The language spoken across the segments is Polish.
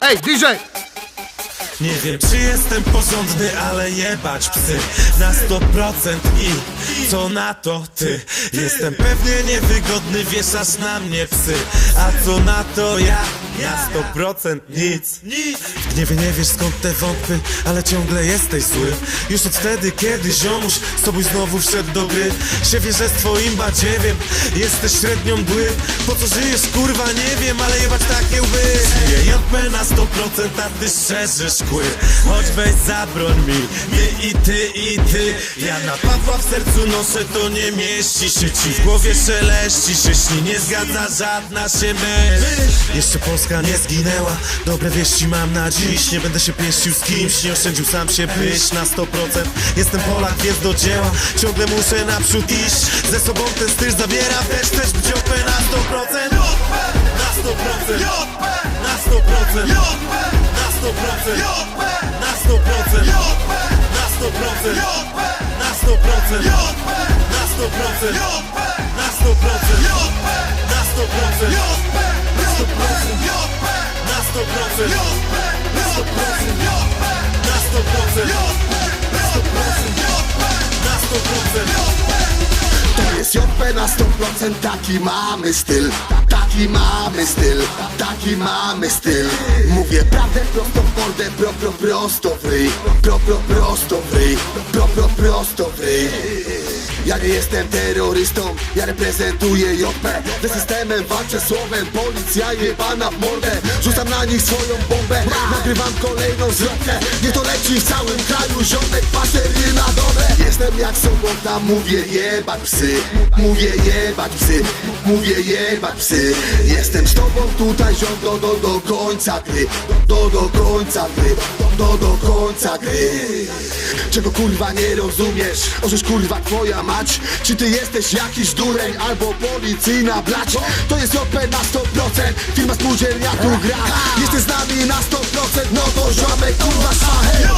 Hey, DJ, Nie wiem czy jestem porządny, ale jebać psy Na 100% i co na to ty? Jestem pewnie niewygodny, wieszasz na mnie psy. A co na to ja? Na 100% nic. W gniewie nie wiesz skąd te wątpy, ale ciągle jesteś zły. Już od wtedy, kiedy ziomuś z tobą znowu wszedł do gry Się wierzę z twoim badziewiem, jesteś średnią mdły Po co żyjesz kurwa nie wiem, ale jebać takie łby. Żyję JP na 100%, a ty szerzysz kły Choć weź zabroń mi, my i ty i ty. Ja na Pawła w sercu noszę, to nie mieści się ci. W głowie szeleści się śni, nie zgadza żadna się myśl. Jeszcze Polska nie zginęła, dobre wieści mam na dziś. Nie będę się pieścił z kimś, nie oszczędził sam się być na 100% Jestem Polak, więc do dzieła, ciągle muszę naprzód iść. Ze sobą ten styl zabiera, też też być OP na 100% Na 100% Na 100% Na 100% Na 100% Na 100% Na 100% Na 100% Na 100% Na 100% Na 100% Na 100% Na na 100% taki mamy styl. Taki mamy styl, taki mamy styl. Mówię prawdę prosto w mordę, pro pro prosto w Pro pro prosto w pro pro prosto w ja nie jestem terrorystą, ja reprezentuję JP Ze systemem walczę słowem, policja jebana w mordę. Rzucam na nich swoją bombę, nagrywam kolejną zwrotkę. Niech to leci w całym kraju, ziomek pastery na dole Jestem jak sobota, mówię jebać psy Mówię jebać psy, mówię jebać psy. Jestem z tobą tutaj ziom do, do, do końca gry. Do, do końca gry, do, do końca gry. Czego kurwa nie rozumiesz? Ożeż kurwa twoja mać Czy ty jesteś jakiś dureń albo policyjna blać? To jest JP na 100% Firma spółdzielnia tu gra Jesteś z nami na 100% No to ziomek kurwa szachę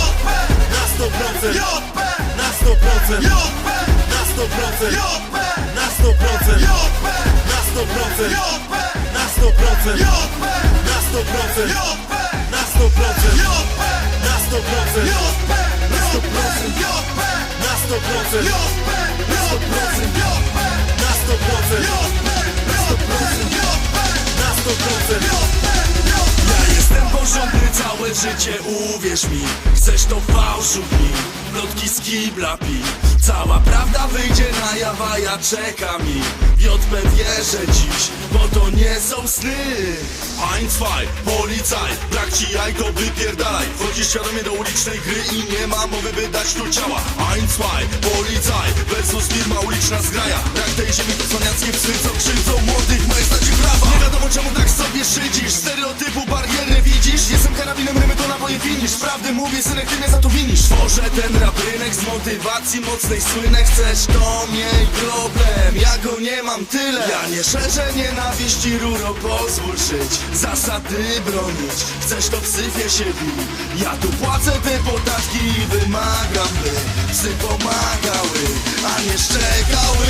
Na 100% Na 100% Na 100% Na 100% Na 100% Na 100% Na 100% Na 100% Na 100% Na 100% Na 100% Na 100% Na 100% życie, uwierz mi. Chcesz to fałszu mi, plotki z kibla pi. Cała prawda wyjdzie na jawa, ja czeka mi. JP wierzę dziś, bo to nie są sny. Ein, zwei, policaj, brak ci jaj to wypierdalaj. Wchodzisz świadomie do ulicznej gry i nie ma mowy by dać tu ciała. Ein, zwei, policaj, versus firma uliczna zgraja. Brak tej ziemi to cwaniackie psy, co krzywdzą młodych, majestacie prawa Prawdę mówię, synek, ty mnie za to winisz. Tworzę ten rap rynek z motywacji mocnej. Słynę Chcesz to miej problem, ja go nie mam tyle. Ja nie szerzę nienawiści, ruro, pozwól żyć. Zasady bronić, chcesz to w syfie się bij Ja tu płacę te podatki i wymagam by Psy pomagały, a nie szczekały.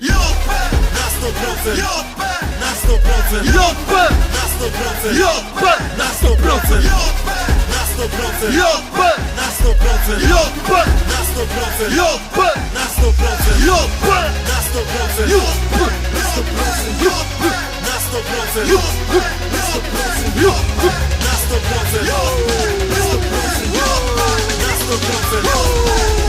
JP na 100% JP na 100% JP! na 100% JP Na 100% JP Na 100% JP Na 100% JP Na 100% JP Na 100% JP Na 100% JP Na 100% JP Na 100% JP Na 100% JP